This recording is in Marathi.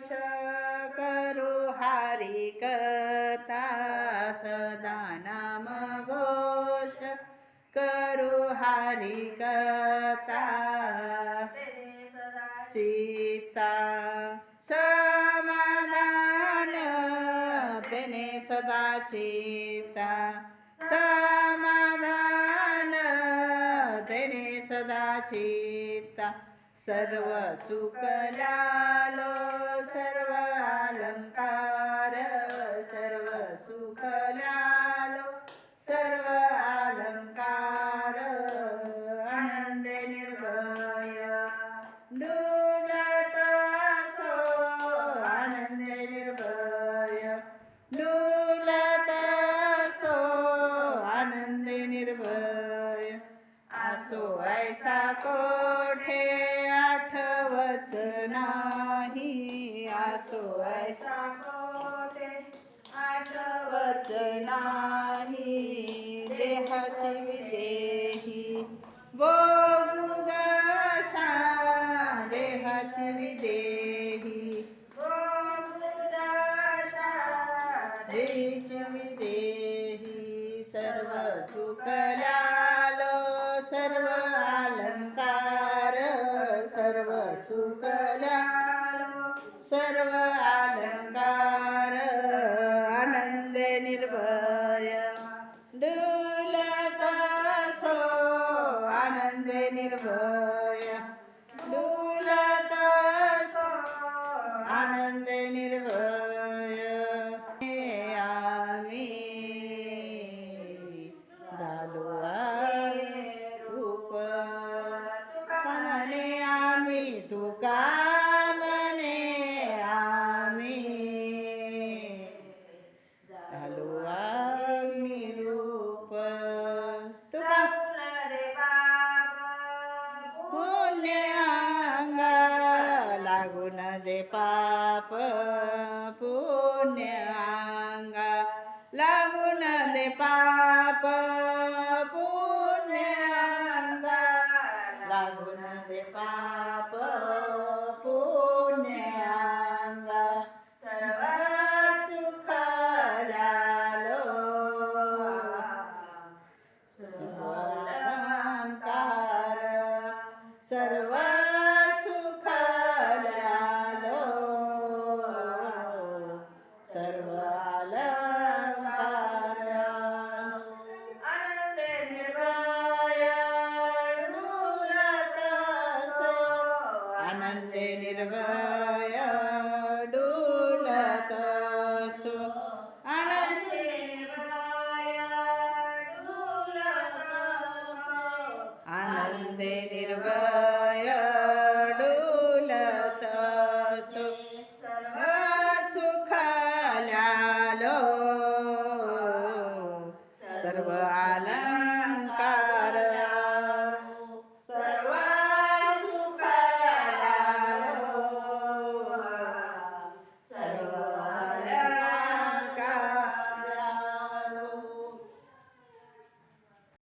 સ્પર્શ કરો હારી કથા સદા નામ ઘોષ કરો હારી કથા ચિતા સમાધાન તેને સદા ચિતા સમાધાન તેને સદા ચિતા सर्व सुखलालो सर्व अलंकार सर्व सुखलालो सर्व अलंकार आनंद निर्भय डुलत असो आनंद निर्भय डुलत असो आनंद निर्भय असो ऐसा कोठे आठवच नाही आसो ऐसा कोठे आठवच नाही देहाची विदेही. बोगुदशा देहाची विदेही. देहीची विदेही. सर्व सुखलालो सर्व आलम सुकला सर्व अलंकार आनंद निर्भय। डुलत सो आनंद निर्भय। डुलत सो आनंद निर्भय। लागून दे पाप पुण्यांगा लागून दे पाप. सर्व सुख लालो सर्व आनंद निर्वाय डूळत आनंद निर्वाय डूळत ಮುಂದೆ ನಿರ್ಭಯಡುಲತಾಸು ಸರ್ವ ಸುಖ ಲಾಲೋ ಸರ್ವ